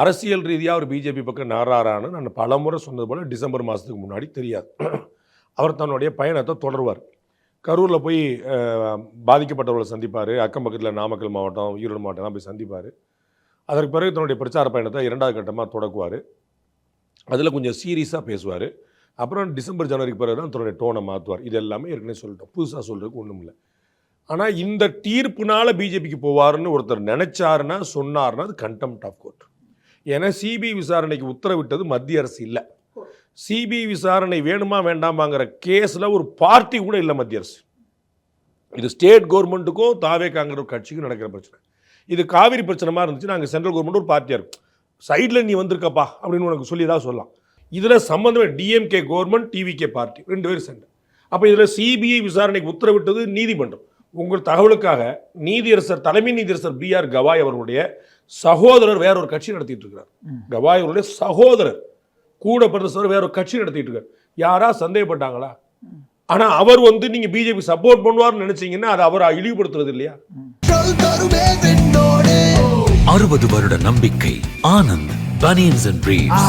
அரசியல் ரீதியாக அவர் பிஜேபி பக்கம் நாராரான்னு நான் பலமுறை சொன்னது போல் டிசம்பர் மாதத்துக்கு முன்னாடி தெரியாது. அவர் தன்னுடைய பயணத்தை தொடர்வார். கரூரில் போய் பாதிக்கப்பட்டவர்களை சந்திப்பார். அக்கம் பக்கத்தில் நாமக்கல் மாவட்டம் ஈரோடு மாவட்டம்லாம் போய் சந்திப்பார். அதற்கு பிறகு தன்னுடைய பிரச்சார பயணத்தை இரண்டாவது கட்டமாக தொடக்குவார். அதில் கொஞ்சம் சீரியஸாக பேசுவார். அப்புறம் டிசம்பர் ஜனவரிக்கு பிறகு தான் தன்னுடைய டோனை மாற்றுவார் இது எல்லாமே ஏற்கனவே சொல்லிட்டோம். புதுசாக சொல்கிறதுக்கு ஒன்றும் இல்லை. ஆனால் இந்த தீர்ப்புனால் பிஜேபிக்கு போவாருன்னு ஒருத்தர் நினச்சாருன்னா சொன்னார்னா அது கண்டெம்ட் ஆஃப் கோர்ட் ஏன்னா சிபிஐ விசாரணைக்கு உத்தரவிட்டது மத்திய அரசு இல்லை. சிபிஐ விசாரணை வேணுமா வேண்டாமாங்கிற கேஸில் ஒரு பார்ட்டி கூட இல்லை மத்திய அரசு. இது ஸ்டேட் கவர்மெண்ட்டுக்கும் தாவே ஒரு கட்சிக்கும் நடக்கிற பிரச்சனை. இது காவிரி பிரச்சனமாக இருந்துச்சு நாங்கள் சென்ட்ரல் கவர்மெண்ட் ஒரு பார்ட்டியாக இருக்கும். சைடில் நீ வந்திருக்கப்பா அப்படின்னு உனக்கு சொல்லி தான் சொல்லலாம். இதில் சம்மந்தமே டிஎம்கே கவர்மெண்ட் டிவிகே பார்ட்டி. ரெண்டு பேரும் சண்டை அப்போ இதில் சிபிஐ விசாரணைக்கு உத்தரவிட்டது நீதிமன்றம். உங்கள் தகவலுக்காக நீதியரசர் தலைமை நீதியரசர் பி ஆர் கவாய் அவர்களுடைய சகோதரர் வேற ஒரு கட்சி நடத்திட்டு இருக்கிறார் கவாய் அவருடைய சகோதரர் கூட பிறந்தவர் வேற ஒரு கட்சி நடத்திட்டு இருக்கார். யாரா சந்தேகப்பட்டாங்களா? ஆனா அவர் வந்து நீங்க பிஜேபி சப்போர்ட் பண்ணுவார்னு நினைச்சீங்கன்னா அது அவரை இழிவுபடுத்துறது இல்லையா? அறுபது வருட நம்பிக்கை ஆனந்த் பனியன்ஸ் அண்ட் பிரீவ்ஸ்